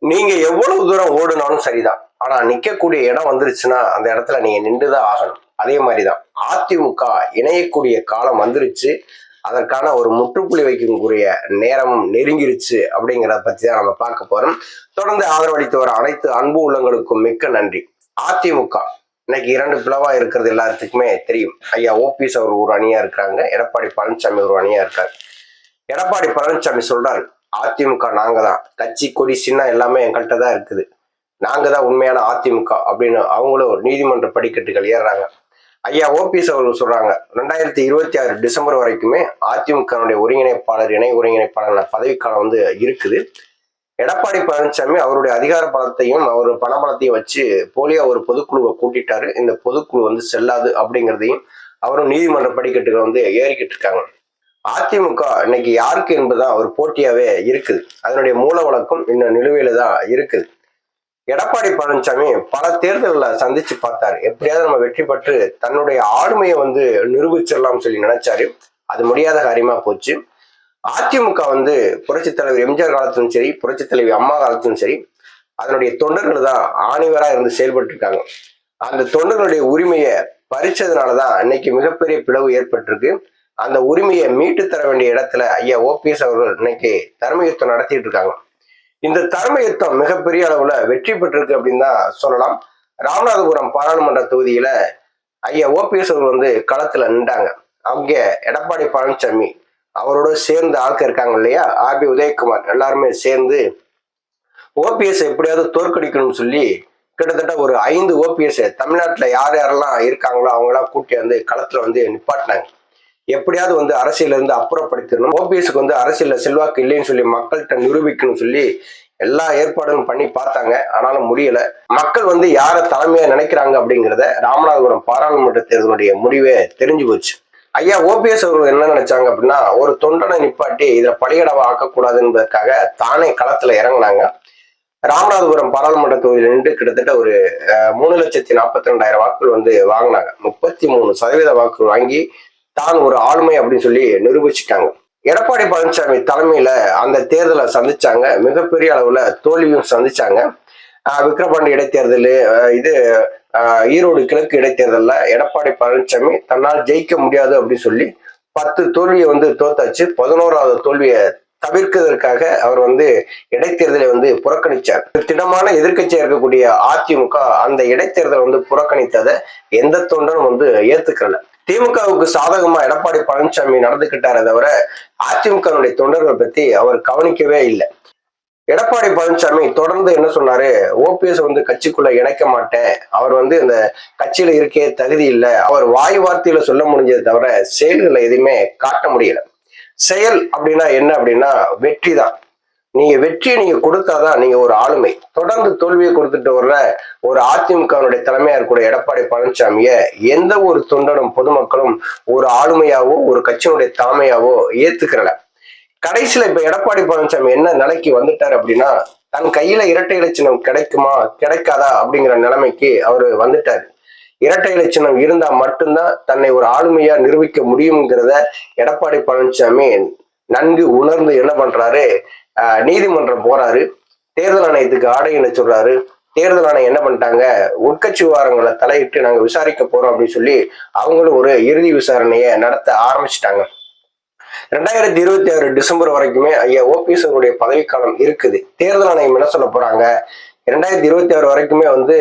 நீங்க எவ்வளவு தூரம் ஓடுனாலும் சரிதான். ஆனா நிக்கக்கூடிய இடம் வந்துருச்சுன்னா அந்த இடத்துல நீங்க நின்றுதான் ஆகணும். அதே மாதிரிதான். அதிமுக இணையக்கூடிய காலம் வந்துருச்சு. அதற்கான ஒரு முற்றுப்புள்ளி வைக்கக்கூடிய நேரம் நெருங்கிருச்சு அப்படிங்கிறத பத்தி தான் நம்ம பார்க்க போறோம். தொடர்ந்து ஆதரவளித்து வர அனைத்து அன்பு உள்ளங்களுக்கும் மிக்க நன்றி. அதிமுக இன்னைக்கு இரண்டு பிளவா இருக்கிறது எல்லாத்துக்குமே தெரியும். ஐயா ஓபிஎஸ் அவர் ஒரு அணியா இருக்கிறாங்க. எடப்பாடி பழனிசாமி ஒரு அணியா இருக்காரு. எடப்பாடி பழனிசாமி சொல்றாரு அதிமுக நாங்க தான் கட்சி கொடி சின்ன எல்லாமே எங்கள்கிட்ட தான் இருக்குது. நாங்க தான் உண்மையான அதிமுக அப்படின்னு அவங்களும் நீதிமன்ற படிக்கட்டுகள் ஏறுறாங்க. ஐயா ஓபிஎஸ் அவர்கள் சொல்றாங்க ரெண்டாயிரத்தி இருபத்தி ஆறு டிசம்பர் வரைக்குமே அதிமுகனுடைய ஒருங்கிணைப்பாளர் இணை ஒருங்கிணைப்பாளர் பதவிக்காலம் வந்து இருக்குது. எடப்பாடி பழனிசாமி அவருடைய அதிகார பலத்தையும் அவர் பணபலத்தையும் வச்சு போலியா ஒரு பொதுக்குழுவை கூட்டிட்டாரு. இந்த பொதுக்குழு வந்து செல்லாது அப்படிங்கிறதையும் அவரும் நீதிமன்ற படிக்கட்டுகள் வந்து ஏறிக்கிட்டு இருக்காங்க. அதிமுக இன்னைக்கு யாருக்கு என்பதுதான் ஒரு போட்டியாவே இருக்குது. அதனுடைய மூல வழக்கம் இன்னும் நிலுவையில தான் இருக்குது. எடப்பாடி பழனிசாமி பல தேர்தலில் சந்திச்சு பார்த்தாரு. எப்படியாவது நம்ம வெற்றி பெற்று தன்னுடைய ஆளுமையை வந்து நிரூபிச்சிடலாம் சொல்லி நினைச்சாரு. அது முடியாத காரியமா போச்சு. அதிமுக வந்து புரட்சித் தலைவர் எம்ஜிஆர் காலத்திலும் சரி புரட்சித் தலைவி அம்மா காலத்திலும் சரி அதனுடைய தொண்டர்கள் தான் ஆணிவரா இருந்து செயல்பட்டு இருக்காங்க. அந்த தொண்டர்களுடைய உரிமையை பறிச்சதுனாலதான் இன்னைக்கு மிகப்பெரிய பிளவு ஏற்பட்டிருக்கு. அந்த உரிமையை மீட்டு தர வேண்டிய இடத்துல ஐயா ஓபிஎஸ் அவர்கள் இன்னைக்கு தர்ம யுத்தம் நடத்திட்டு இருக்காங்க. இந்த தர்ம யுத்தம் மிகப்பெரிய அளவுல வெற்றி பெற்றிருக்கு அப்படின்னு தான் சொல்லலாம். ராமநாதபுரம் பாராளுமன்ற தொகுதியில ஐயா ஓபிஎஸ் அவர்கள் வந்து களத்துல நின்றாங்க. அவங்க எடப்பாடி பழனிசாமி அவரோட சேர்ந்து ஆட்கள் இருக்காங்க இல்லையா? ஆர்பி உதயகுமார் எல்லாருமே சேர்ந்து ஓபிஎஸ் எப்படியாவது தோற்கடிக்கணும்னு சொல்லி கிட்டத்தட்ட ஒரு ஐந்து ஓபிஎஸ் தமிழ்நாட்டில் யார் யாரெல்லாம் இருக்காங்களோ அவங்களாம் கூட்டி வந்து களத்தில் வந்து நிப்பாட்டினாங்க. எப்படியாவது வந்து அரசியல இருந்து அப்புறப்படுத்திடணும் ஓபிஎஸ்க்கு வந்து அரசியல செல்வாக்கு இல்லைன்னு சொல்லி மக்கள்கிட்ட நிரூபிக்கணும்னு சொல்லி எல்லா ஏற்பாடும் பண்ணி பார்த்தாங்க. ஆனாலும் முடியல. மக்கள் வந்து யாரை தலைமையா நினைக்கிறாங்க அப்படிங்கிறத ராமநாதபுரம் பாராளுமன்ற தேர்தலுடைய முடிவே தெரிஞ்சு போச்சு. ஐயா ஓபிஎஸ் அவர்கள் என்ன நினைச்சாங்க அப்படின்னா ஒரு தொண்டனை நிப்பாட்டி இதுல பலியடவா ஆக்கக்கூடாது என்பதற்காக தானே களத்துல இறங்குனாங்க. ராமநாதபுரம் பாராளுமன்ற தொகுதியில் நின்று கிட்டத்தட்ட ஒரு மூணு லட்சத்தி நாற்பத்தி ரெண்டாயிரம் வாக்குகள் வந்து வாங்கினாங்க. முப்பத்தி மூணு சதவீத வாக்குகள் வாங்கி தான் ஒரு ஆளுமை அப்படின்னு சொல்லி நிரூபிச்சுட்டாங்க. எடப்பாடி பழனிசாமி தலைமையில அந்த தேர்தலை சந்திச்சாங்க. மிகப்பெரிய அளவுல தோல்வியும் சந்திச்சாங்க. விக்ரபாண்டி இடைத்தேர்தல் இது ஈரோடு கிழக்கு இடைத்தேர்தலில் எடப்பாடி பழனிசாமி தன்னால் ஜெயிக்க முடியாது அப்படின்னு சொல்லி பத்து தோல்வியை வந்து தோத்தாச்சு. பதினோராவது தோல்வியை தவிர்க்கிறதுக்காக அவர் வந்து இடைத்தேர்தலை வந்து புறக்கணிச்சார். திடமான எதிர்கட்சியாக இருக்கக்கூடிய அதிமுக அந்த இடைத்தேர்தலை வந்து புறக்கணித்ததை எந்த தொண்டனும் வந்து ஏத்துக்கல. திமுகவுக்கு சாதகமா எடப்பாடி பழனிசாமி நடந்துகிட்டாரே தவிர அதிமுகவுடைய தொண்டர்கள் பத்தி அவர் கவனிக்கவே இல்லை. எடப்பாடி பழனிசாமி தொடர்ந்து என்ன சொன்னாரு? ஓபிஎஸ் வந்து கட்சிக்குள்ள இணைக்க மாட்டேன். அவர் வந்து இந்த கட்சியில இருக்கே தகுதி இல்லை. அவர் வாய் வார்த்தையில சொல்ல முடிஞ்சதை தவிர செயல்களை எதுவுமே காட்ட முடியல. செயல் அப்படின்னா என்ன அப்படின்னா வெற்றி தான் நீங்க வெற்றியை நீங்க கொடுத்தாதான் நீங்க ஒரு ஆளுமை. தொடர்ந்து தோல்வியை கொடுத்துட்டு வர்ற ஒரு அதிமுகவினுடைய தலைமையா கூட எடப்பாடி பழனிசாமிய எந்த ஒரு தொண்டனும் பொதுமக்களும் ஒரு ஆளுமையாவோ ஒரு கட்சியினுடைய தலைமையாவோ ஏத்துக்கிறல. கடைசியில இப்ப எடப்பாடி பழனிசாமி என்ன நிலைக்கு வந்துட்டார் அப்படின்னா தன் கையில இரட்டை இலச்சினம் கிடைக்குமா கிடைக்காதா அப்படிங்கிற நிலைமைக்கு அவரு வந்துட்டாரு. இரட்டை இலச்சினம் இருந்தா மட்டும்தான் தன்னை ஒரு ஆளுமையா நிரூபிக்க முடியுங்கிறத எடப்பாடி பழனிசாமி நன்கு உணர்ந்து என்ன பண்றாரு நீதிமன்றம் போறாரு. தேர்தல் ஆணையத்துக்கு ஆடை சொல்றாரு. தேர்தல் ஆணையம் என்ன பண்ணிட்டாங்க? உட்கட்சி விவகாரங்களை தலையிட்டு நாங்க விசாரிக்க போறோம் அப்படின்னு சொல்லி அவங்களும் ஒரு இறுதி விசாரணையை நடத்த ஆரம்பிச்சிட்டாங்க. ரெண்டாயிரத்தி இருபத்தி ஆறு டிசம்பர் வரைக்குமே ஐயா ஓபிஎஸ் அவருடைய பதவிக்காலம் இருக்குது. தேர்தல் ஆணையம் என்ன சொல்ல போறாங்க? ரெண்டாயிரத்தி இருபத்தி ஆறு வரைக்குமே வந்து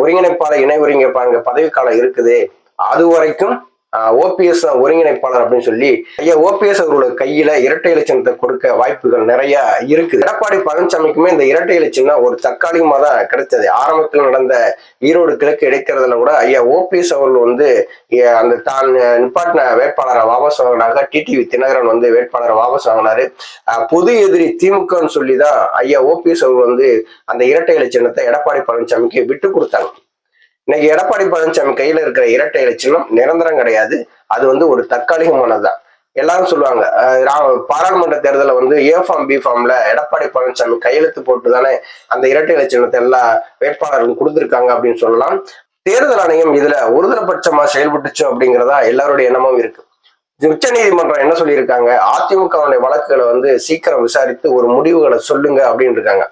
ஒருங்கிணைப்பாளர் இணை ஒருங்கிணைப்பாளர் பதவிக்காலம் இருக்குது. அது வரைக்கும் ஓபிஎஸ் ஒருங்கிணைப்பாளர் அப்படின்னு சொல்லி ஐயா ஓபிஎஸ் அவரோட கையில இரட்டை இலட்சணத்தை கொடுக்க வாய்ப்புகள் நிறைய இருக்குது. எடப்பாடி பழனிசாமிக்குமே இந்த இரட்டை இலட்சணம் ஒரு தற்காலிகமா தான் கிடைச்சது. ஆரம்பத்தில் நடந்த ஈரோடு கிழக்கு இடைக்கிறதுல கூட ஐயா ஓபிஎஸ் அவர்கள் வந்து அந்த தான் நிப்பாட்டின வேட்பாளரை வாபஸ் வாங்கினாங்க. டிடிவி தினகரன் வந்து வேட்பாளரை வாபஸ் வாங்கினாரு. பொது எதிரி திமுகன்னு சொல்லி தான் ஐயா ஓபிஎஸ் அவர்கள் வந்து அந்த இரட்டை இலட்சணத்தை எடப்பாடி பழனிசாமிக்கு விட்டு கொடுத்தாங்க. இன்னைக்கு எடப்பாடி பழனிசாமி கையில இருக்கிற இரட்டை இலட்சணம் நிரந்தரம் கிடையாது. அது வந்து ஒரு தற்காலிகமானதுதான். எல்லாரும் சொல்லுவாங்க பாராளுமன்ற தேர்தலில் வந்து ஏ ஃபார்ம் பி ஃபார்ம்ல எடப்பாடி பழனிசாமி கையெழுத்து போட்டு தானே அந்த இரட்டை இலட்சணத்தை எல்லா வேட்பாளர்களும் கொடுத்துருக்காங்க அப்படின்னு சொல்லலாம். தேர்தல் ஆணையம் இதுல ஒருதலைபட்சமா செயல்பட்டுச்சு அப்படிங்கிறதா எல்லாருடைய எண்ணமும் இருக்கு. உச்ச நீதிமன்றம் என்ன சொல்லியிருக்காங்க? அதிமுகவுடைய வழக்குகளை வந்து சீக்கிரம் விசாரித்து ஒரு முடிவுகளை சொல்லுங்க அப்படின்னு இருக்காங்க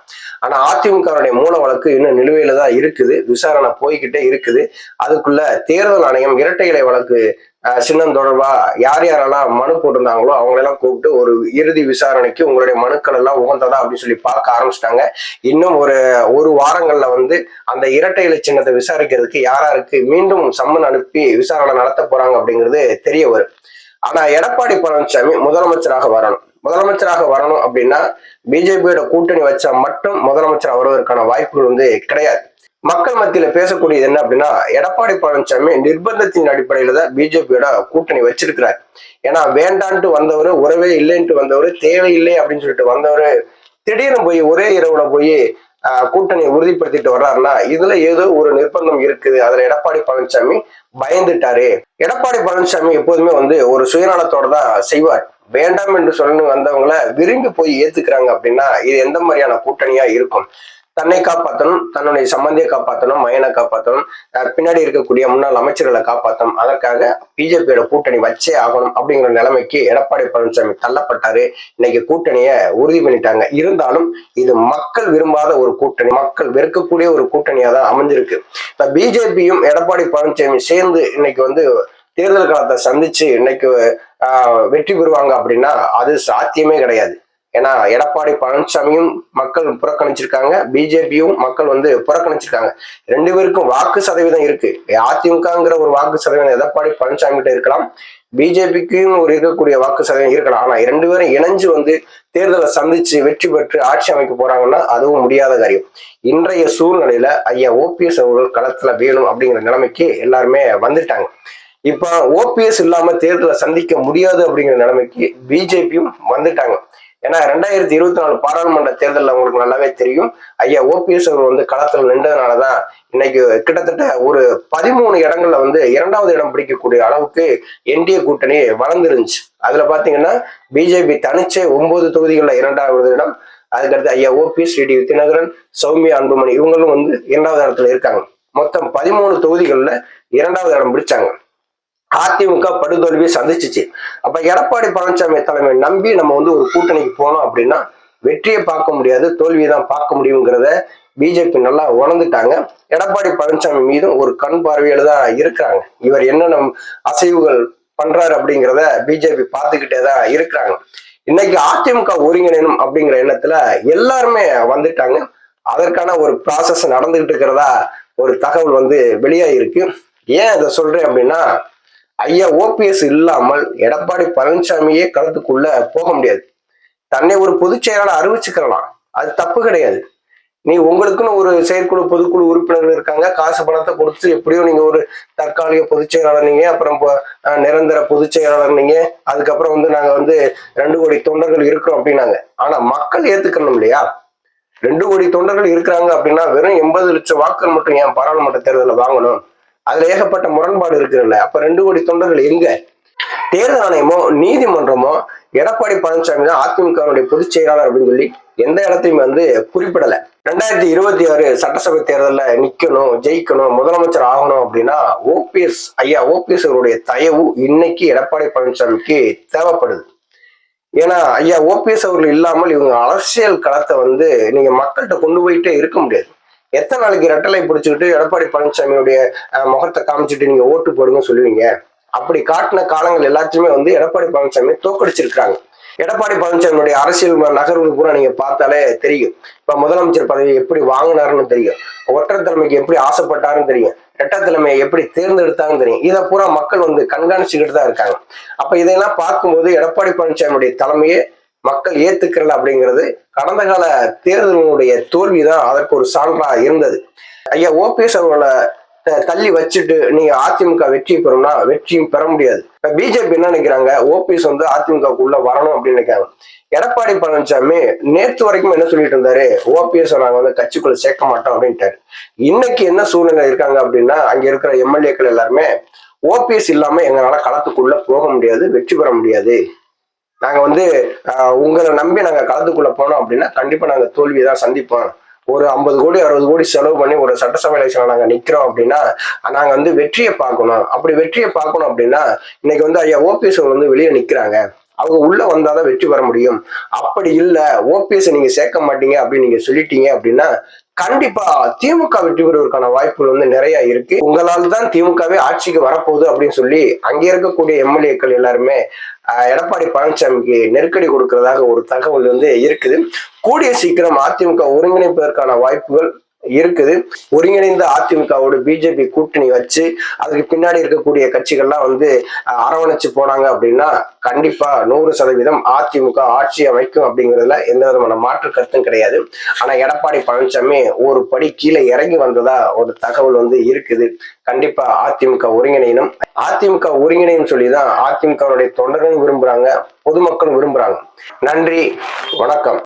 ஆனா அதிமுகவுடைய மூல வழக்கு இன்னும் நிலுவையில தான் இருக்குது. விசாரணை போய்கிட்டே இருக்குது. அதுக்குள்ள தேர்தல் ஆணையம் இரட்டை இலை வழக்கு சின்னம் தொடர்பா யார் யாரெல்லாம் மனு போட்டிருந்தாங்களோ அவங்களெல்லாம் கூப்பிட்டு ஒரு இறுதி விசாரணைக்கு உங்களுடைய மனுக்கள் எல்லாம் உகந்ததா அப்படின்னு சொல்லி பார்க்க ஆரம்பிச்சிட்டாங்க. இன்னும் ஒரு ஒரு வாரங்கள்ல வந்து அந்த இரட்டை இலை சின்னத்தை விசாரிக்கிறதுக்கு யாராருக்கு மீண்டும் சம்மன் அனுப்பி விசாரணை நடத்த போறாங்க அப்படிங்கிறது தெரிய வரும். ஆனா எடப்பாடி பழனிசாமி முதலமைச்சராக வரணும். முதலமைச்சராக வரணும் அப்படின்னா பிஜேபியோட கூட்டணி வச்சா மட்டும் முதலமைச்சர் வருவதற்கான வாய்ப்புகள் வந்து கிடையாது. மக்கள் மத்தியில பேசக்கூடியது என்ன அப்படின்னா எடப்பாடி பழனிசாமி நிர்பந்தத்தின் அடிப்படையில தான் பிஜேபியோட கூட்டணி வச்சிருக்கிறார். ஏன்னா வேண்டான்ட்டு வந்தவர் உறவே இல்லைன்ட்டு வந்தவர் தேவையில்லை அப்படின்னு சொல்லிட்டு வந்தவர் திடீர்னு போய் ஒரே இரவுல போய் கூட்டணியை உறுதிப்படுத்திட்டு வர்றாருன்னா இதுல ஏதோ ஒரு நிர்பந்தம் இருக்குது. அதுல எடப்பாடி பழனிசாமி பயந்துட்டாரு. எடப்பாடி பழனிசாமி எப்போதுமே வந்து ஒரு சுயநலத்தோட தான் செய்வார். வேண்டாம் என்று சொல்லணும் வந்தவங்களை விரும்பி போய் ஏத்துக்கிறாங்க அப்படின்னா இது எந்த மாதிரியான கூட்டணியா இருக்கும்? தன்னை காப்பாற்றணும் தன்னுடைய சம்பந்தியை காப்பாற்றணும் மயனை காப்பாற்றணும் பின்னாடி இருக்கக்கூடிய முன்னாள் அமைச்சர்களை காப்பாற்றணும் அதற்காக பிஜேபியோட கூட்டணி வச்சே ஆகணும் அப்படிங்கிற நிலைமைக்கு எடப்பாடி பழனிசாமி தள்ளப்பட்டாரு. இன்னைக்கு கூட்டணியை உறுதி பண்ணிட்டாங்க. இருந்தாலும் இது மக்கள் விரும்பாத ஒரு கூட்டணி மக்கள் வெறுக்கக்கூடிய ஒரு கூட்டணியாக தான் அமைஞ்சிருக்கு. இப்போ பிஜேபியும் எடப்பாடி பழனிசாமி சேர்ந்து இன்னைக்கு வந்து தேர்தல் காலத்தை சந்திச்சு இன்னைக்கு ஆஹ், வெற்றி பெறுவாங்க அப்படின்னா அது சாத்தியமே கிடையாது. ஏன்னா எடப்பாடி பழனிசாமியும் மக்கள் புறக்கணிச்சிருக்காங்க பிஜேபியும் மக்கள் வந்து புறக்கணிச்சிருக்காங்க. ரெண்டு பேருக்கும் வாக்கு சதவீதம் இருக்கு. அதிமுகங்கிற ஒரு வாக்கு சதவீதம் எடப்பாடி பழனிசாமி கிட்ட இருக்கலாம் பிஜேபிக்கும் ஒரு இருக்கக்கூடிய வாக்கு சதவீதம் இருக்கலாம். ஆனா இரண்டு பேரும் இணைஞ்சு வந்து தேர்தலை சந்திச்சு வெற்றி பெற்று ஆட்சி அமைக்க போறாங்கன்னா அதுவும் முடியாத காரியம். இன்றைய சூழ்நிலையில ஐயா ஓபிஎஸ் அவர்கள் களத்துல வேணும் அப்படிங்கிற நிலைமைக்கு எல்லாருமே வந்துட்டாங்க. இப்ப ஓபிஎஸ் இல்லாம தேர்தலை சந்திக்க முடியாது அப்படிங்கிற நிலைமைக்கு பிஜேபியும் வந்துட்டாங்க. ஏன்னா ரெண்டாயிரத்தி இருபத்தி நாலு பாராளுமன்ற தேர்தலில் உங்களுக்கு நல்லாவே தெரியும். ஐயா ஓபிஎஸ் அவர் வந்து களத்தில் நின்றதுனாலதான் இன்னைக்கு கிட்டத்தட்ட ஒரு பதிமூணு இடங்கள்ல வந்து இரண்டாவது இடம் பிடிக்கக்கூடிய அளவுக்கு என்டிஏ கூட்டணி வளர்ந்துருந்துச்சு. அதுல பாத்தீங்கன்னா பிஜேபி தனிச்சே ஒன்பது தொகுதிகளில் இரண்டாவது இடம். அதுக்கடுத்து ஐயா ஓபிஎஸ் டிடி தினகரன் சௌமியா அன்புமணி இவங்களும் வந்து இரண்டாவது இடத்துல இருக்காங்க. மொத்தம் பதிமூணு தொகுதிகளில் இரண்டாவது இடம் பிடிச்சாங்க. அதிமுக படுதோல்வியை சந்திச்சிச்சு. அப்ப எடப்பாடி பழனிசாமி தலைமை நம்பி நம்ம வந்து ஒரு கூட்டணிக்கு போனோம் அப்படின்னா வெற்றியை பார்க்க முடியாது தோல்வியை தான் பார்க்க முடியுங்கிறத பிஜேபி நல்லா உணர்ந்துட்டாங்க. எடப்பாடி பழனிசாமி மீதும் ஒரு கண் பார்வையில தான் இருக்கிறாங்க. இவர் என்னென்ன அசைவுகள் பண்றாரு அப்படிங்கிறத பிஜேபி பார்த்துக்கிட்டே தான் இருக்கிறாங்க. இன்னைக்கு அதிமுக ஒருங்கிணைணும் அப்படிங்கிற எண்ணத்துல எல்லாருமே வந்துட்டாங்க. அதற்கான ஒரு ப்ராசஸ் நடந்துகிட்டு இருக்கிறதா ஒரு தகவல் வந்து வெளியாயிருக்கு. ஏன் அதை சொல்றேன் அப்படின்னா ஐயா ஓபிஎஸ் இல்லாமல் எடப்பாடி பழனிசாமியே களத்துக்குள்ள போக முடியாது. தன்னை ஒரு பொதுச் செயலாளர் அறிவிச்சுக்கலாம் அது தப்பு கிடையாது. நீ உங்களுக்குன்னு ஒரு செயற்குழு பொதுக்குழு உறுப்பினர்கள் இருக்காங்க. காசு பணத்தை கொடுத்து எப்படியோ நீங்க ஒரு தற்காலிக பொதுச் செயலாளர் நீங்க அப்புறம் அஹ், நிரந்தர பொதுச் செயலாளர் நீங்க அதுக்கப்புறம் வந்து நாங்க வந்து ரெண்டு கோடி தொண்டர்கள் இருக்கிறோம் அப்படின்னாங்க. ஆனா மக்கள் ஏத்துக்கணும் இல்லையா? ரெண்டு கோடி தொண்டர்கள் இருக்கிறாங்க அப்படின்னா வெறும் எண்பது லட்சம் வாக்குகள் மட்டும் ஏன் பாராளுமன்ற தேர்தலில் வாங்கணும்? அதுல ஏகப்பட்ட முரண்பாடு இருக்குல்ல அப்ப ரெண்டு கோடி தொண்டர்கள் எங்க? தேர்தல் ஆணையமோ நீதிமன்றமோ எடப்பாடி பழனிசாமி தான் அதிமுகவுடைய பொதுச் செயலாளர் அப்படின்னு சொல்லி எந்த இடத்தையும் வந்து குறிப்பிடல. ரெண்டாயிரத்தி இருபத்தி ஆறு சட்டசபை தேர்தலில் நிக்கணும் ஜெயிக்கணும் முதலமைச்சர் ஆகணும் அப்படின்னா ஓபிஎஸ் ஐயா ஓபிஎஸ் அவருடைய தயவு இன்னைக்கு எடப்பாடி பழனிசாமிக்கு தேவைப்படுது. ஏன்னா ஐயா ஓபிஎஸ் அவர்கள் இல்லாமல் இவங்க அரசியல் களத்தை வந்து நீங்க மக்கள்கிட்ட கொண்டு போயிட்டே இருக்க முடியாது. எத்தனை நாளைக்கு ரெட்டலை பிடிச்சிக்கிட்டு எடப்பாடி பழனிசாமியுடைய முகத்தை காமிச்சிட்டு நீங்க ஓட்டு போடுங்க சொல்லுவீங்க? அப்படி காட்டின காலங்கள் எல்லாத்தையுமே வந்து எடப்பாடி பழனிசாமி தோக்கடிச்சிருக்காங்க எடப்பாடி பழனிசாமியுடைய அரசியல் நகர்வுகள் நகர்வு பூரா நீங்க பார்த்தாலே தெரியும். இப்ப முதலமைச்சர் பதவி எப்படி வாங்கினாருன்னு தெரியும். ஒற்றை தலைமைக்கு எப்படி ஆசைப்பட்டாருன்னு தெரியும். இரட்டை தலைமையை எப்படி தேர்ந்தெடுத்தாங்கன்னு தெரியும். இதை பூரா மக்கள் வந்து கண்காணிச்சுக்கிட்டு தான் இருக்காங்க. அப்ப இதையெல்லாம் பார்க்கும்போது எடப்பாடி பழனிசாமியுடைய தலைமையே மக்கள் ஏத்துக்கிறல அப்படிங்கிறது கடந்த கால தேர்தலுடைய தோல்வி தான் அதற்கு ஒரு சான்றா இருந்தது. ஐயா ஓபிஎஸ் அவர்களை தள்ளி வச்சுட்டு நீங்க அதிமுக வெற்றி பெறும்னா வெற்றியும் பெற முடியாது. இப்ப பிஜேபி என்ன நினைக்கிறாங்க? ஓபிஎஸ் வந்து அதிமுகக்குள்ள வரணும் அப்படின்னு நினைக்கிறாங்க. எடப்பாடி பழனிசாமி நேத்து வரைக்கும் என்ன சொல்லிட்டு இருந்தாரு? ஓபிஎஸ் நாங்க வந்து கட்சிக்குள்ள சேர்க்க மாட்டோம் அப்படின்ட்டாரு. இன்னைக்கு என்ன சூழ்நிலை இருக்காங்க அப்படின்னா அங்க இருக்கிற எம்எல்ஏக்கள் எல்லாருமே ஓபிஎஸ் இல்லாம எங்களால களத்துக்குள்ள போக முடியாது வெற்றி பெற முடியாது. நாங்க வந்து ஆஹ், உங்களை நம்பி நாங்க களத்துக்குள்ள போனோம் அப்படின்னா கண்டிப்பா நாங்க தோல்வியை தான் சந்திப்போம். ஒரு ஐம்பது கோடி அறுபது கோடி செலவு பண்ணி ஒரு சட்டசபை எலெக்ஷன்ல நாங்க நிக்கிறோம் அப்படின்னா நாங்க வந்து வெற்றியை பார்க்கணும். அப்படி வெற்றியை பார்க்கணும் அப்படின்னா இன்னைக்கு வந்து ஐயா ஓபிஎஸ் வந்து வெளியே நிக்கிறாங்க. அவங்க உள்ள வந்தாதான் வெற்றி பெற முடியும். அப்படி இல்ல ஓபிஎஸ் நீங்க சேர்க்க மாட்டீங்க அப்படின்னு நீங்க சொல்லிட்டீங்க அப்படின்னா கண்டிப்பா திமுக வெற்றி பெறுவதற்கான வாய்ப்புகள் வந்து நிறைய இருக்கு. உங்களால் தான் திமுகவே ஆட்சிக்கு வரப்போகுது அப்படின்னு சொல்லி அங்கே இருக்கக்கூடிய எம்எல்ஏக்கள் எல்லாருமே எடப்பாடி பழனிசாமிக்கு நெருக்கடி கொடுக்கறதாக ஒரு தகவல் வந்து இருக்குது. கூடிய சீக்கிரம் அதிமுக ஒருங்கிணைப்பதற்கான வாய்ப்புகள் இருக்குது. ஒருங்கிணைந்த அதிமுகவோட பிஜேபி கூட்டணி வச்சு அதுக்கு பின்னாடி இருக்கக்கூடிய கட்சிகள்லாம் வந்து அரவணைச்சு போனாங்க அப்படின்னா கண்டிப்பா நூறு சதவீதம் அதிமுக ஆட்சி அமைக்கும் அப்படிங்கிறதுல எந்த விதமான மாற்று கருத்தும் கிடையாது. ஆனா எடப்பாடி பழனிசாமி ஒரு படி கீழே இறங்கி வந்ததா ஒரு தகவல் வந்து இருக்குது. கண்டிப்பா அதிமுக ஒருங்கிணைனும் அதிமுக ஒருங்கிணையும் சொல்லிதான் அதிமுகவுடைய தொண்டர்களும் விரும்புறாங்க பொதுமக்களும் விரும்புறாங்க. நன்றி வணக்கம்.